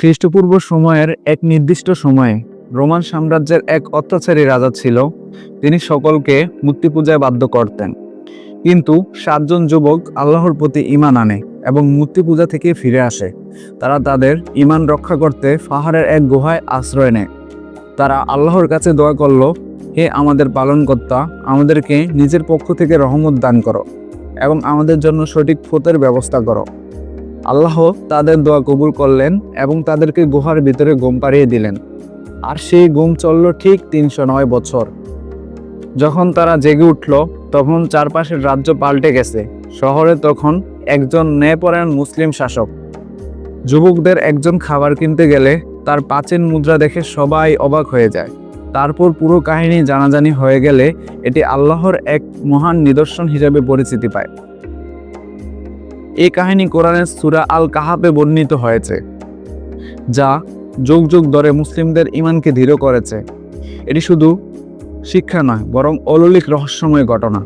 খ্রিস্টপূর্ব সময়ের এক নির্দিষ্ট সময়ে রোমান সাম্রাজ্যের এক অত্যাচারী রাজা ছিল। তিনি সকলকে মূর্তি পূজায় বাধ্য করতেন। কিন্তু সাতজন যুবক আল্লাহর প্রতি ঈমান আনে এবং মূর্তি পূজা থেকে ফিরে আসে। তারা তাদের ঈমান রক্ষা করতে পাহাড়ের এক গুহায় আশ্রয় নেয়। তারা আল্লাহর কাছে দোয়া করল, হে আমাদের পালনকর্তা, আমাদেরকে নিজের পক্ষ থেকে রহমত দান করো এবং আমাদের জন্য সঠিক ফতের ব্যবস্থা করো। আল্লাহ তাদের দোয়া কবুল করলেন এবং তাদেরকে গুহার ভিতরে ঘুম পাড়িয়ে দিলেন। আর সেই ঘুম চলল ঠিক তিনশো নয় বছর। যখন তারা জেগে উঠল, তখন চারপাশের রাজ্য পাল্টে গেছে। শহরে তখন একজন ন্যায়পরায়ণ মুসলিম শাসক। যুবকদের একজন খাবার কিনতে গেলে তার পাচেন মুদ্রা দেখে সবাই অবাক হয়ে যায়। তারপর পুরো কাহিনী জানাজানি হয়ে গেলে এটি আল্লাহর এক মহান নিদর্শন হিসেবে পরিচিতি পায়। এই কাহিনী কোরআনের সুরা আল কাহাবে বর্ণিত হয়েছে, যা যুগ যুগ ধরে মুসলিমদের ইমানকে দৃঢ় করেছে। এটি শুধু শিক্ষা নয়, বরং অলৌলিক রহস্যময় ঘটনা।